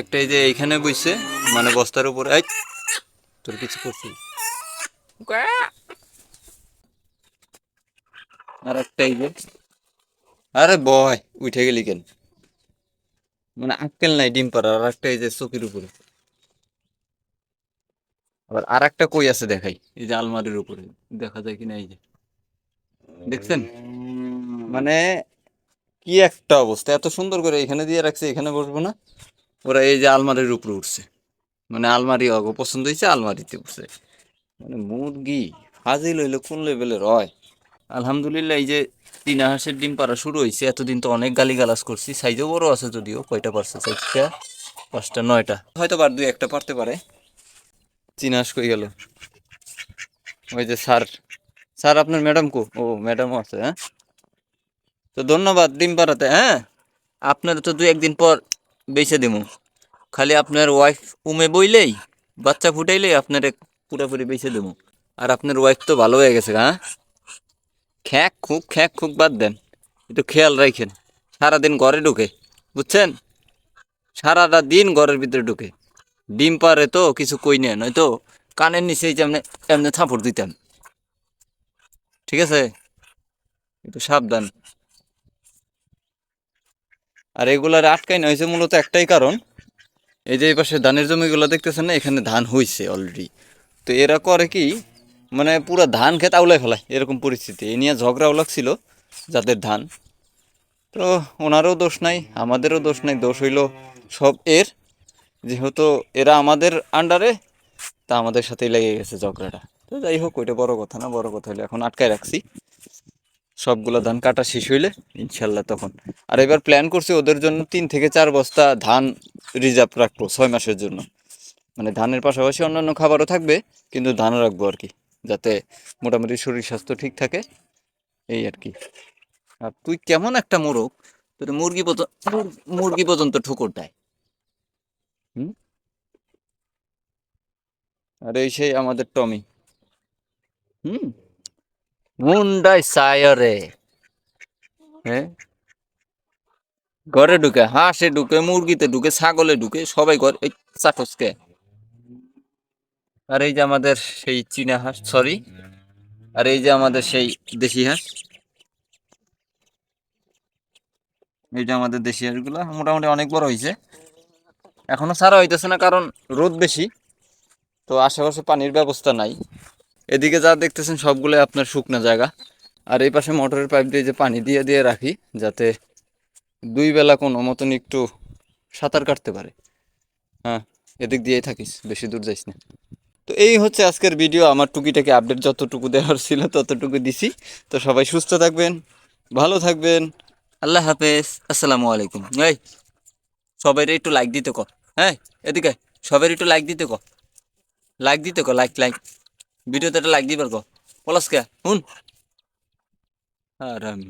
একটা এই যে এইখানে বইছে মানে বস্তার উপরে। এই তোর কিছু করছি আর একটা এই যে আরে বয় উঠে গেলি কেন? মানে আক্কেল নাই ডিম পাড়া আর একটা এই যে চকির উপরে। আবার আর একটা কই আছে দেখাই এই যে আলমারির উপরে দেখা যায় কিনা এই যে। দেখছেন? মানে কি একটা অবস্থা এত সুন্দর করে এখানে দিয়ে রাখছে এখানে বসবো না? ওরা এই যে আলমারির উপরে উঠছে। মানে আলমারি অগ, পছন্দ হয়েছে, আলমারিতে উঠছে। মানে মুরগি ফাজিল হইলে কোন লেভেলের হয়? আলহামদুলিল্লাহ, এই যে চীনা হাঁসের ডিম পাড়া শুরু হয়েছে এতদিন তো অনেক গালি গালাজ করছি। সাইজও বড় আছে যদিও, কয়টা পারছে? চারটা, পাঁচটা, নয়টা। হয়তো বার দুই একটা পারতে পারে। চীনা হাঁস কই গেল? ওই যে স্যার। স্যার, আপনার ম্যাডাম কো? ও ম্যাডামও আছে হ্যাঁ? তো ধন্যবাদ ডিম পাড়াতে হ্যাঁ? আপনার তো দু একদিন পর বেছে দেবো খালি আপনার ওয়াইফ উমে বইলেই, বাচ্চা ফুটাইলেই আপনার পুরোপুরি বেছে দেবো আর আপনার ওয়াইফ তো ভালো হয়ে গেছে হ্যাঁ? খ্যাঁক খুক খ্যাঁক খুক বাদ দেন। একটু খেয়াল রাখেন সারাদিন ঘরে ঢুকে, বুঝছেন? সারাটা দিন ঘরের ভিতরে ঢুকে। ডিম পারে তো, কিছু কই নেন নয়তো কানের নিচে এমনি এমনি থাপড় দিতাম ঠিক আছে? একটু সাবধান। আর এগুলার আটকাই না হয়েছে মূলত একটাই কারণ। এই যে এই পাশে ধানের জমিগুলো দেখতেছেন না, এখানে ধান হইছে অলরেডি তো এরা করে কি মানে পুরো ধান খেত আউলাই ফেলায়, এরকম পরিস্থিতি। এ নিয়ে ঝগড়াও লাগছিল যাদের ধান। তো ওনারও দোষ নাই, আমাদেরও দোষ নাই, দোষ হইল সব এর। যেহেতু এরা আমাদের আন্ডারে তা আমাদের সাথেই লেগে গেছে ঝগড়াটা। তো যাই হোক, ওইটা বড় কথা না, বড় কথা হলে এখন আটকায় রাখছি। সবগুলো ধান কাটা শেষ হইলে ইনশাল্লাহ তখন। আর এবার প্ল্যান করছি ওদের জন্য তিন থেকে চার বস্তা ধান রিজার্ভ রাখব ছয় মাসের জন্য। মানে ধানের পাশাপাশি অন্যান্য খাবারও থাকবে, কিন্তু ধানও রাখব আর কি, যাতে মোটামুটি শরীর স্বাস্থ্য ঠিক থাকে। এই আর কি। আর তুই কেমন একটা মোরগ, তোর মুরগি পর্যন্ত মুরগি পর্যন্ত ঠুকুর দেয়। হুম? আর এই সেই আমাদের টমি। হুম? মুন্ডাই সায়রে হ্যাঁ ঘরে ঢুকে, হাঁসে ঢুকে, মুরগিতে ঢুকে, ছাগলে ঢুকে, সবাই ঘর এই চাটসকে। আর এই যে আমাদের সেই চীনা হাঁস সরি আর এই যে আমাদের সেই দেশি হাঁস। এই যে আমাদের দেশি হাঁসগুলো, মোটামুটি অনেক বড় হয়েছে এখনও ছাড়া হইতেছে না, কারণ রোদ বেশি। তো আশেপাশে পানির ব্যবস্থা নাই। এদিকে যা দেখতেছেন সবগুলো আপনার শুকনো জায়গা। আর এই পাশে মোটরের পাইপ দিয়ে যে পানি দিয়ে দিয়ে রাখি, যাতে দুই বেলা কোনো মতন একটু সাঁতার কাটতে পারে। হ্যাঁ এদিক দিয়েই থাকিস, বেশি দূর যাইস না। তো এই হচ্ছে আজকের ভিডিও। আমার টুকিটাকে আপডেট যতটুকু দেওয়ার ছিল ততটুকু দিছি। তো সবাই সুস্থ থাকবেন, ভালো থাকবেন। আল্লাহ হাফেজ। আসসালামু আলাইকুম। এই সবাই একটু লাইক দিতে ক হ্যাঁ এদিকে সবাই একটু লাইক দিতে ক লাইক দিতে ক লাইক লাইক ভিডিওতে একটা লাইক দিবার গো পলাশ কে? হুন আর আমি